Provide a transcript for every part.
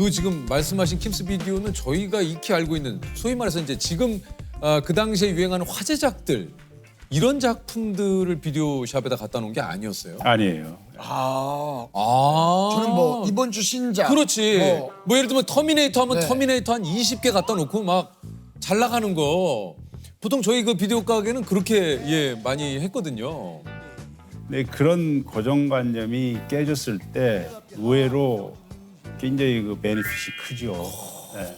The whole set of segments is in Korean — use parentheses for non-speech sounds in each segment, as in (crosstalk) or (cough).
그 지금 말씀하신 킴스 비디오는 저희가 익히 알고 있는 소위 말해서 이제 지금 아, 그 당시에 유행하는 화제작들 이런 작품들을 비디오 샵에다 갖다 놓은 게 아니었어요. 아니에요. 아, 아. 저는 뭐 이번 주 신작. 그렇지. 뭐, 뭐, 예를 들면 터미네이터 하면 네. 터미네이터 한 20개 갖다 놓고 막 잘 나가는 거. 보통 저희 그 비디오 가게는 그렇게 예 많이 했거든요. 네, 그런 고정관념이 깨졌을 때 의외로 굉장히 그 베네핏이 크죠. 네.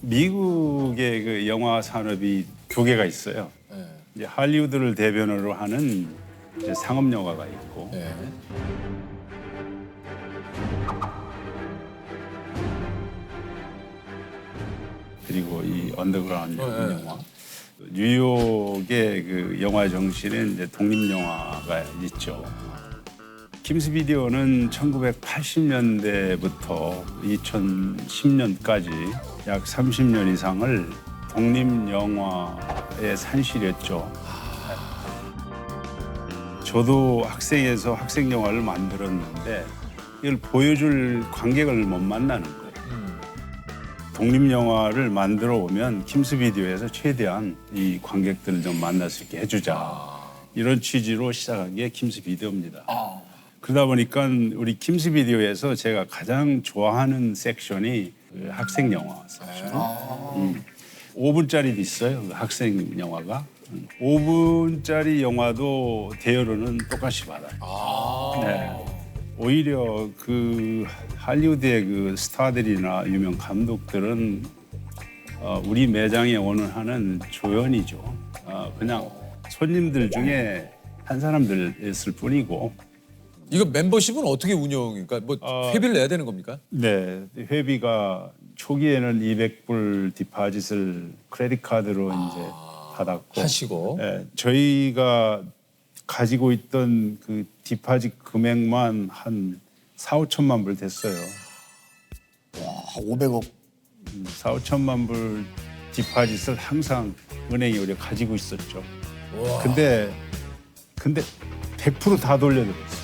미국의 그 영화 산업이 두 개가 있어요. 예. 이제 할리우드를 대변으로 하는 이제 상업 영화가 있고 예. 그리고 이 언더그라운드. 영화. 뉴욕의 그 영화 정신에 이제 독립 영화가 있죠. 김스 비디오는 1980년대부터 2010년까지 약 30년 이상을 독립 영화에 산실했죠. 저도 학생에서 학생 영화를 만들었는데 이걸 보여줄 관객을 못 만나는 거예요. 독립 영화를 만들어 오면 킴스 비디오에서 최대한 이 관객들을 좀 만날 수 있게 해주자 이런 취지로 시작한 게 킴스 비디오입니다. 아, 그러다 보니까 우리 킴스 비디오에서 제가 가장 좋아하는 섹션이 그 학생 영화 섹션. 음. 5분짜리도 있어요. 그 학생 영화가. 음. 5분짜리 영화도 대여료는 똑같이 받아요. 네. 오히려 그 할리우드의 그 스타들이나 유명 감독들은 어, 우리 매장에 오는 하는 조연이죠. 어, 그냥 손님들 중에 한 사람들이었을 뿐이고 이거 멤버십은 어떻게 운영입니까? 뭐 어, 회비를 내야 되는 겁니까? 네, 회비가 초기에는 200불 디파짓을 크레딧 카드로 이제 받았고 하시고. 네, 저희가 가지고 있던 그 디파짓 금액만 한 4, 5천만 불 됐어요. 아, 500억. 4, 5천만 불 디파짓을 항상 은행에 우리가 가지고 있었죠. 근데 근데 100%다 돌려드렸어요.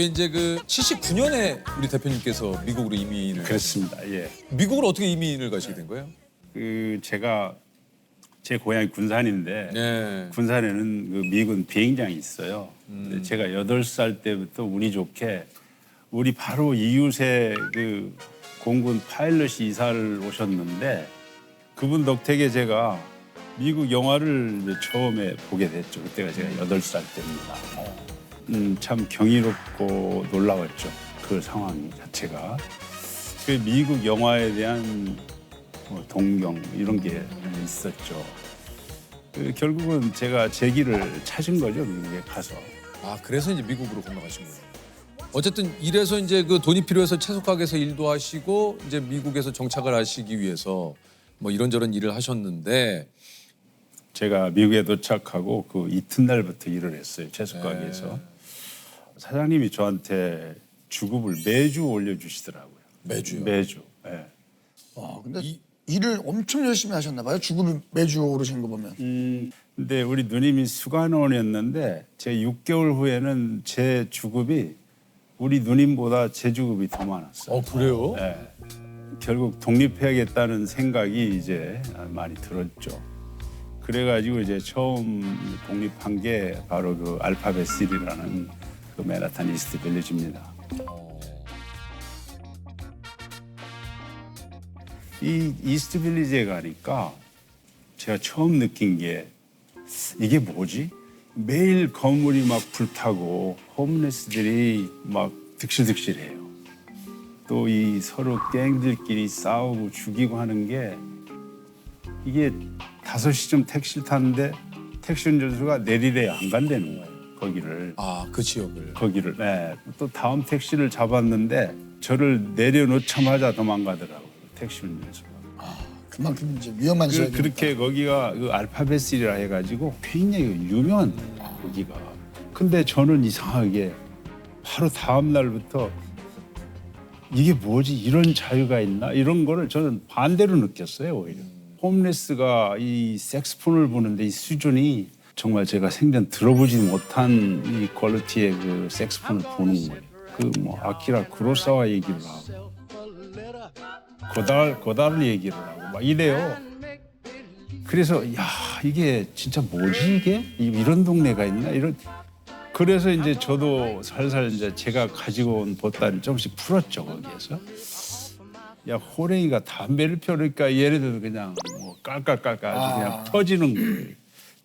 이게 이제 그 79년에 우리 대표님께서 미국으로 이민을 그렇습니다. 예. 미국으로 어떻게 이민을 가시게 된 거예요? 그 제가 제 고향이 군산인데 네. 군산에는 그 미군 비행장이 있어요. 근데 제가 여덟 살 때부터 운이 좋게 우리 바로 이웃에 그 공군 파일럿이 이사를 오셨는데 그분 덕택에 제가 미국 영화를 이제 처음에 보게 됐죠. 그때가 제가 여덟 살 때입니다. 음, 참 경이롭고 놀라웠죠. 그 상황 자체가. 그 미국 영화에 대한 뭐 동경 이런 게 있었죠. 그 결국은 제가 제 길을 찾은 거죠 미국에 가서. 아 그래서 이제 미국으로 건너가신 거예요. 어쨌든 이래서 이제 그 돈이 필요해서 채소 가게에서 일도 하시고 이제 미국에서 정착을 하시기 위해서 뭐 이런저런 일을 하셨는데 제가 미국에 도착하고 그 이튿날부터 일을 했어요 채소 가게에서. 네. 사장님이 저한테 주급을 매주 올려주시더라고요. 매주요. 매주. 예. 와, 근데 일을 엄청 열심히 하셨나 봐요. 주급이 매주 오르신 거 보면. 음, 근데 우리 누님이 수간원이었는데 제 6개월 후에는 제 주급이 우리 누님보다 제 주급이 더 많았어요. 어 그래요? 예. 결국 독립해야겠다는 생각이 이제 많이 들었죠. 그래가지고 이제 처음 독립한 게 바로 그 알파벳 시리라는 그 이스트 빌리지입니다. 이 이스트 빌리지에 가니까 제가 처음 느낀 게 이게 뭐지? 매일 건물이 막 불타고 홈레스들이 막 득실득실해요. 또 이 서로 갱들끼리 싸우고 죽이고 하는 게 이게 다섯 시쯤 택시를 탔는데 택시 운전수가 내리래 안 간다는 거예요. 거기를 아 그 지역을. 거기를 네. 또 다음 택시를 잡았는데 저를 내려놓자마자 도망가더라고요. 택시 운전수가. 그만큼 이제 위험한 그, 지역이 그렇게 거기가 그 알파벳이라 해가지고 굉장히 유명한 거기가. 근데 저는 이상하게 바로 다음 날부터 이게 뭐지 이런 자유가 있나 이런 거를 저는 반대로 느꼈어요 오히려. 홈레스가 이 색스폰을 부는데 이 수준이 정말 제가 생전 들어보지 못한 이 퀄리티의 그 색스폰을 부는 거예요. 그 뭐 아키라 구로사와 얘기를 하고 고달 고달을 얘기를 하고 막 이래요. 그래서 야 이게 진짜 뭐지 이게? 이- 이런 동네가 있나? 이런 그래서 이제 저도 살살 이제 제가 가지고 온 보따리를 조금씩 풀었죠 거기에서. 야 호랭이가 담배를 피우니까 얘네들도 그냥 뭐 깔깔깔깔 그냥 터지는 거예요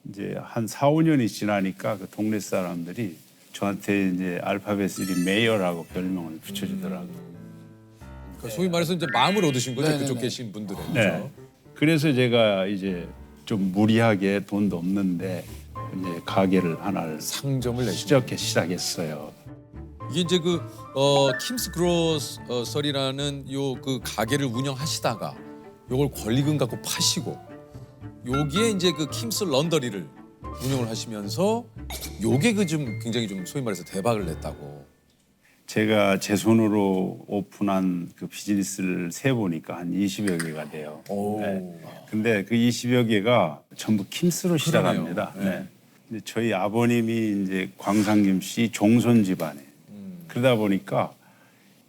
이제 한 4, 5년이 지나니까 그 동네 사람들이 저한테 이제 알파벳 3 메이어라고 별명을 붙여주더라고요 그러니까 소위 말해서 이제 마음을 얻으신 거죠 네네네. 그쪽 계신 분들의. 네. 그래서 제가 이제 좀 무리하게 돈도 없는데 이제 가게를 하나를 상점을. 시작해 시작했어요. 이게 이제 그 어, 킴스 그로서리라는 요 그 가게를 운영하시다가 요걸 권리금 갖고 파시고 여기에 이제 그 킴스 런더리를 운영을 하시면서 요게 그 좀 굉장히 좀 소위 말해서 대박을 냈다고. 제가 제 손으로 오픈한 그 비즈니스를 세 보니까 한 20여 개가 돼요. 오. 네. 근데 그 20여 개가 전부 킴스로 시작합니다. 네. 네. 근데 저희 아버님이 이제 광상김 씨 종손 집안에 음. 그러다 보니까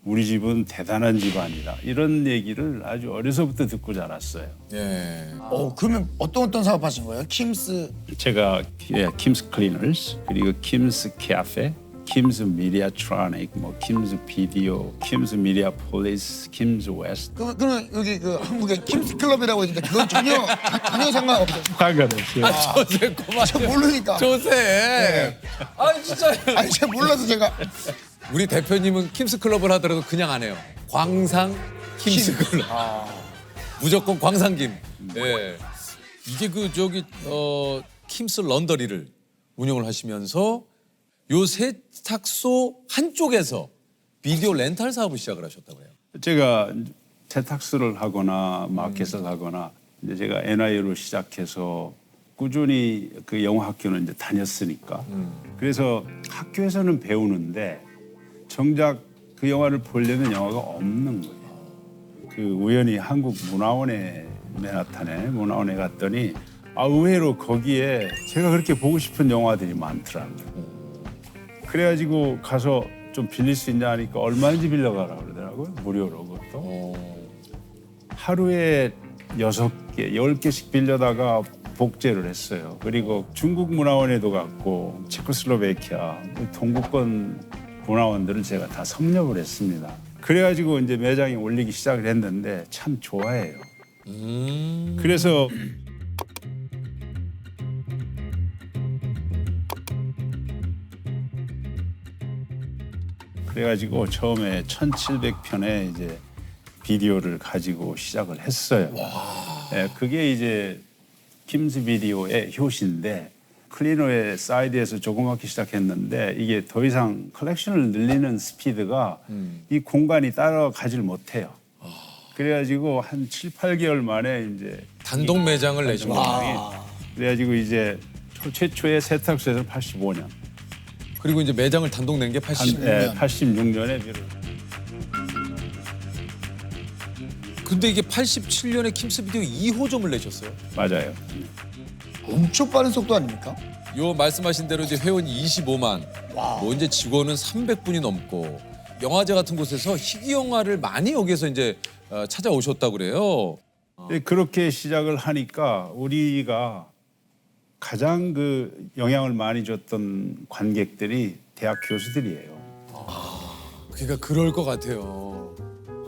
우리 집은 대단한 집안이다 이런 얘기를 아주 어려서부터 듣고 자랐어요. 예. 어 그러면 어떤 어떤 사업 하신 거예요? 킴스 제가 예, 킴스 클리너스 그리고 킴스 카페, 킴스 미디어 트로닉, 뭐 킴스 비디오, kim스 미디어 폴리스, 킴스 웨스트 그, 그러면 여기 그 한국에 킴스 클럽이라고 있는데 그건 전혀 전혀 상관없어요. 상관없어요. 아, 조세 그만. 저 모르니까. 조세. 아 진짜. 아니 제가 몰라서 제가 우리 대표님은 킴스 클럽을 하더라도 그냥 안 해요. 광상 킴스 클럽. 무조건 광상김. 예. 이게 그 저기 어 킴스 런더리를 운영을 하시면서 요 세탁소 한쪽에서 비디오 렌탈 사업을 시작을 하셨다고 해요. 제가 세탁소를 하거나 마켓을 하거나 이제 제가 NI로 시작해서 꾸준히 그 영어 학교는 이제 다녔으니까 그래서 학교에서는 배우는데 정작 그 영화를 보려면 영화가 없는 거예요. 그 우연히 한국 문화원에 맨하탄에 문화원에 갔더니 아 의외로 거기에 제가 그렇게 보고 싶은 영화들이 많더라고요. 그래가지고 가서 좀 빌릴 수 있냐 하니까 얼마인지 빌려가라 그러더라고요. 무료로 그것도. 하루에 여섯 개, 열 개씩 빌려다가 복제를 했어요. 그리고 중국 문화원에도 갔고 체코슬로베키아, 동구권 문화원들을 제가 다 섭렵을 했습니다. 그래가지고 이제 매장에 올리기 시작을 했는데 참 좋아해요. 그래서 그래가지고 처음에 1,700편의 이제 비디오를 가지고 시작을 했어요. 예, 그게 이제 김스 비디오의 효시인데 클리너의 사이드에서 조그맣게 시작했는데 이게 더 이상 컬렉션을 늘리는 스피드가 이 공간이 따라가질 못해요. 그래가지고 한 7, 8개월 만에 이제 단독 매장을 내신 거예요. 그래가지고 이제 최초의 세탁소에서 85년, 그리고 이제 매장을 단독 낸 게 80. 예, 86년에 비를 근데 이게 87년에 킴스 비디오 2호점을 내셨어요. 맞아요. 엄청 빠른 속도 아닙니까? 요 말씀하신 대로 이제 회원이 25만, 뭐 이제 직원은 300분이 넘고 영화제 같은 곳에서 희귀 영화를 많이 여기서 이제 어, 찾아오셨다고 그래요. 예, 그렇게 시작을 하니까 우리가 가장 그 영향을 많이 줬던 관객들이 대학 교수들이에요. 그러니까 그럴 것 같아요.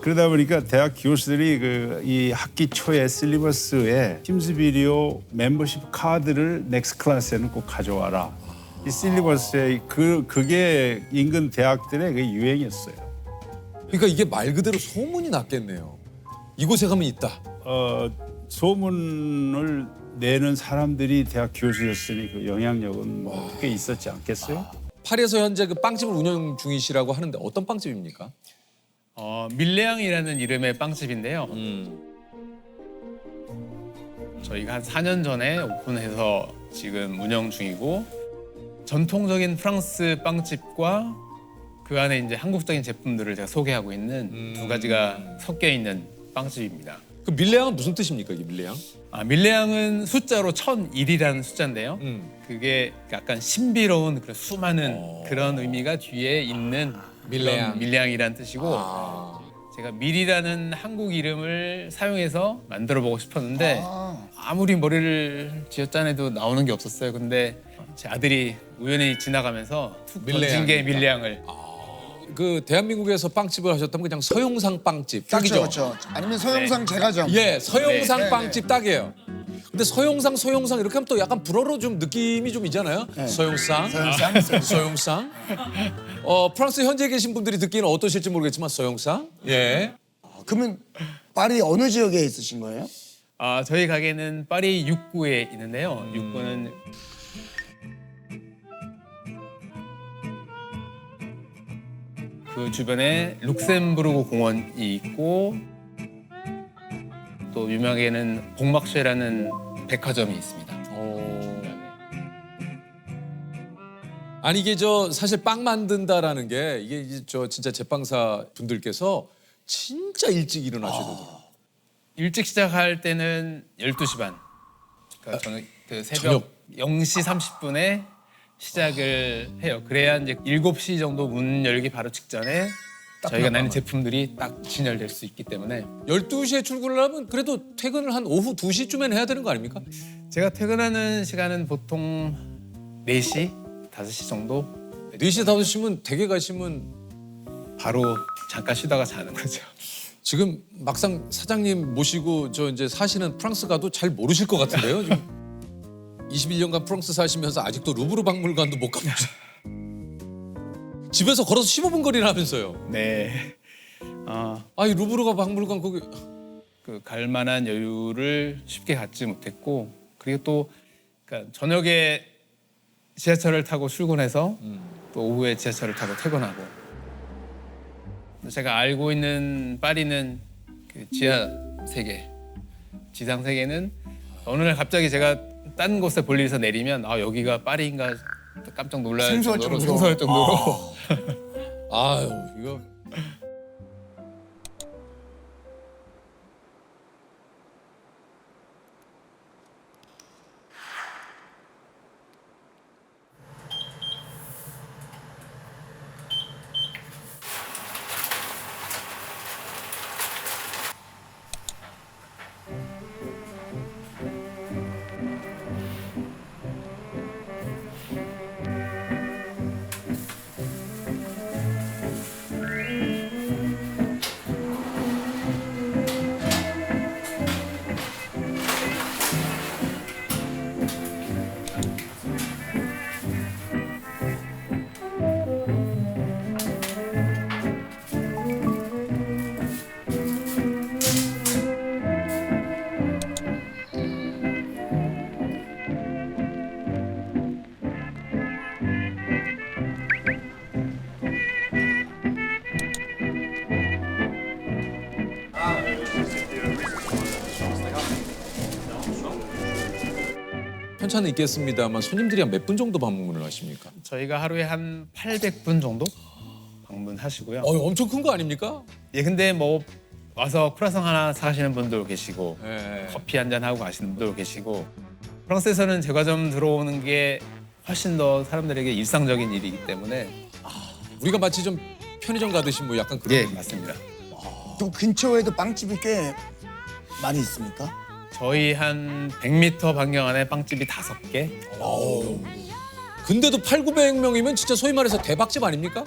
그러다 보니까 대학 교수들이 그 이 학기 초에 실리버스에 팀스 비디오 멤버십 카드를 넥스 클래스에는 꼭 가져와라. 이 실리버스에 그 그게 인근 대학들의 그 유행이었어요. 그러니까 이게 말 그대로 소문이 났겠네요. 이곳에 가면 있다. 어, 소문을 내는 사람들이 대학 교수였으니 그 영향력은 뭐 꽤 있었지 않겠어요? 파리에서 현재 그 빵집을 운영 중이시라고 하는데 어떤 빵집입니까? 어, 밀레앙이라는 이름의 빵집인데요. 음. 저희가 한 4년 전에 오픈해서 지금 운영 중이고 전통적인 프랑스 빵집과 그 안에 이제 한국적인 제품들을 제가 소개하고 있는 두 가지가 섞여 있는 빵집입니다. 그 밀레앙은 무슨 뜻입니까 이게 밀레앙? 아, 밀레앙은 숫자로 1001이라는 숫자인데요. 음. 그게 약간 신비로운 그런 수많은 그런 의미가 뒤에 있는 그런 밀레앙이라는 뜻이고 아. 제가 밀이라는 한국 이름을 사용해서 만들어 보고 싶었는데 아. 아무리 머리를 쥐어짜내도 나오는 게 없었어요. 근데 제 아들이 우연히 지나가면서 툭 던진 게 밀레앙이니까. 밀레앙을 그 대한민국에서 빵집을 하셨다면 그냥 서용상 빵집 딱이죠, 딱이죠. 그렇죠. 아니면 서영상 제과점. 예, 서용상 네, 네, 빵집 딱이에요. 근데 서용상 서용상 이렇게 하면 또 약간 불어로 좀 느낌이 좀 있잖아요. 네. 서용상, 서영상. 서용상. 어 프랑스 현지에 계신 분들이 듣기는 어떠실지 모르겠지만 서용상. 예. 그러면 파리 어느 지역에 있으신 거예요? 아, 저희 가게는 파리 6구에 있는데요. 6구는 그 주변에 룩셈부르크 공원이 있고 또 유명하게는 봉막쉐라는 백화점이 있습니다. 아니 이게 저 사실 빵 만든다라는 게 이게 이제 저 진짜 제빵사 분들께서 진짜 일찍 일어나셔야 되더라고요. 일찍 시작할 때는 12시 반. 그러니까 저는 그 새벽 저녁. 0시 30분에 시작을 해요. 그래야 이제 7시 정도 문 열기 바로 직전에 저희가 내는 제품들이 딱 진열될 수 있기 때문에 12시에 출근을 하면 그래도 퇴근을 한 오후 2시쯤엔 해야 되는 거 아닙니까? 제가 퇴근하는 시간은 보통 4시, 5시 정도 4시, 5시면 댁에 가시면 바로 잠깐 쉬다가 자는 거죠. 지금 막상 사장님 모시고 저 이제 사시는 프랑스 가도 잘 모르실 것 같은데요. 지금 (laughs) 21년간 프랑스 사시면서 아직도 루브르 박물관도 못 가보죠. 집에서 걸어서 15분 거리라면서요. 네. 아, 아이 루브르가 박물관 거기 그 갈만한 여유를 쉽게 갖지 못했고 그리고 또 그러니까 저녁에 지하철을 타고 출근해서 또 오후에 지하철을 타고 퇴근하고 제가 알고 있는 파리는 그 지하 세계 지상 세계는 어느 날 갑자기 제가 딴 곳에 볼일에서 내리면 아 여기가 파리인가 깜짝 놀랄 생소할 정도로 정도로. 생소할 정도로 (laughs) 아유 이거 편차는 있겠습니다만 손님들이 한 몇 분 정도 방문을 하십니까? 저희가 하루에 한 800분 정도 방문하시고요. 어 엄청 큰 거 아닙니까? 예, 근데 뭐 와서 크라상 하나 사가시는 분도 계시고 예. 커피 한 잔 하고 가시는 분도 계시고 프랑스에서는 제과점 들어오는 게 훨씬 더 사람들에게 일상적인 일이기 때문에 우리가 마치 좀 편의점 가듯이 뭐 약간 그런 예 맞습니다. 또 근처에도 빵집이 꽤 많이 있습니까? 저희 한 100m 반경 안에 빵집이 다섯 개. 근데도 8, 900명이면 진짜 소위 말해서 대박집 아닙니까?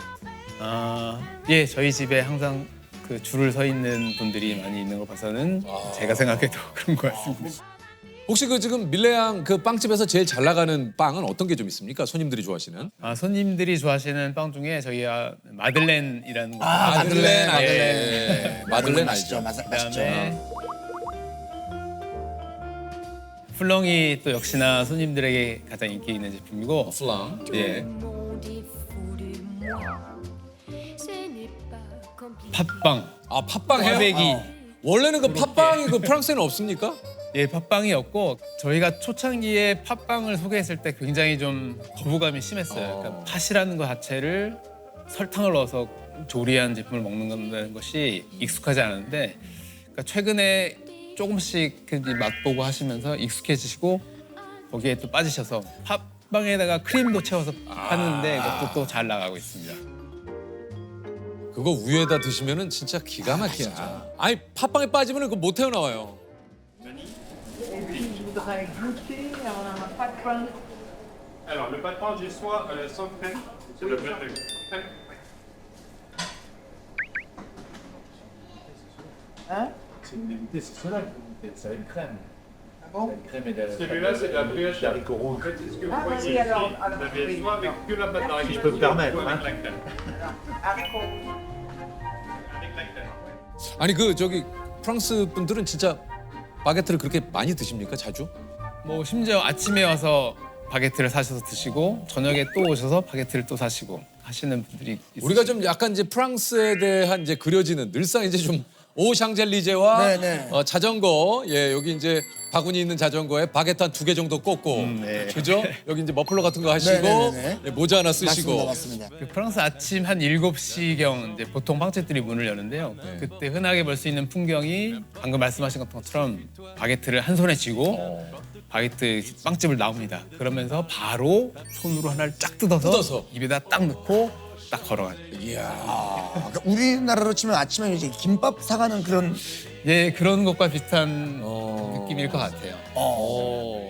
아, 예, 저희 집에 항상 그 줄을 서 있는 분들이 많이 있는 걸 봐서는 제가 생각해도 (laughs) 그런 것 같습니다. 혹시 그 지금 밀레앙 그 빵집에서 제일 잘 나가는 빵은 어떤 게 좀 있습니까? 손님들이 좋아하시는? 아, 손님들이 좋아하시는 빵 중에 저희가 마들렌이라는 거. 아, 마들렌, 마들렌. 네. 마들렌 맛있죠, 알죠? 맛- 맛있죠. 그다음에 플렁이 또 역시나 손님들에게 가장 인기 있는 제품이고 플랑. 예. 팥빵. 아 팥빵 해요? 꽈배기. 어. 원래는 그 팥빵이 그 프랑스에는 없습니까? (laughs) 예, 팥빵이었고 저희가 초창기에 팥빵을 소개했을 때 굉장히 좀 거부감이 심했어요. 그러니까 팥이라는 것 자체를 설탕을 넣어서 조리한 제품을 먹는 것이 익숙하지 않은데 그러니까 최근에 조금씩 그 맛보고 하시면서 익숙해지시고 거기에 또 빠지셔서 팥빵에다가 크림도 채워서 파는데 그것도 또 잘 나가고 있습니다. 그거 위에다 드시면은 진짜 기가 막히야. 아니 팥빵에 빠지면 그거 못 태어나와요. Alors, le patron du soir, euh, sans crème, c'est le plat de crème. C'est une dégoûtée, c'est cela que vous mettez, c'est avec crème. Avec crème et de Celui-là, c'est de la brioche haricots rouges. En fait, ce que vous voyez ici, vous avez soit avec que la pâte d'arachide, Si je peux me permettre, soit avec hein. la crème. Avec la crème. 아니 그 저기 프랑스 분들은 진짜 바게트를 그렇게 많이 드십니까 자주? 뭐 심지어 아침에 와서 바게트를 사셔서 드시고 저녁에 또 오셔서 바게트를 또 사시고 하시는 분들이 있으시죠. 우리가 좀 약간 이제 프랑스에 대한 이제 그려지는 늘상 이제 좀 오샹젤리제와 네, 네. 어, 자전거 예 여기 이제 바구니 있는 자전거에 바게트 한 두 개 정도 꽂고 그죠? (laughs) 여기 이제 머플러 같은 거 하시고 네, 네, 네, 네. 예, 모자 하나 쓰시고 맞습니다, 맞습니다. 그 프랑스 아침 한 7시경 이제 보통 빵집들이 문을 여는데요. 그때 흔하게 볼 수 있는 풍경이 방금 말씀하신 것처럼 바게트를 한 손에 쥐고 바게트 빵집을 나옵니다. 그러면서 바로 손으로 하나를 쫙 뜯어서, 뜯어서. 입에다 딱 넣고 딱 걸어가요. 그러니까 우리나라로 치면 아침에 이제 김밥 사가는 그런 예, 그런 것과 비슷한 어. 느낌일 것 같아요. 어.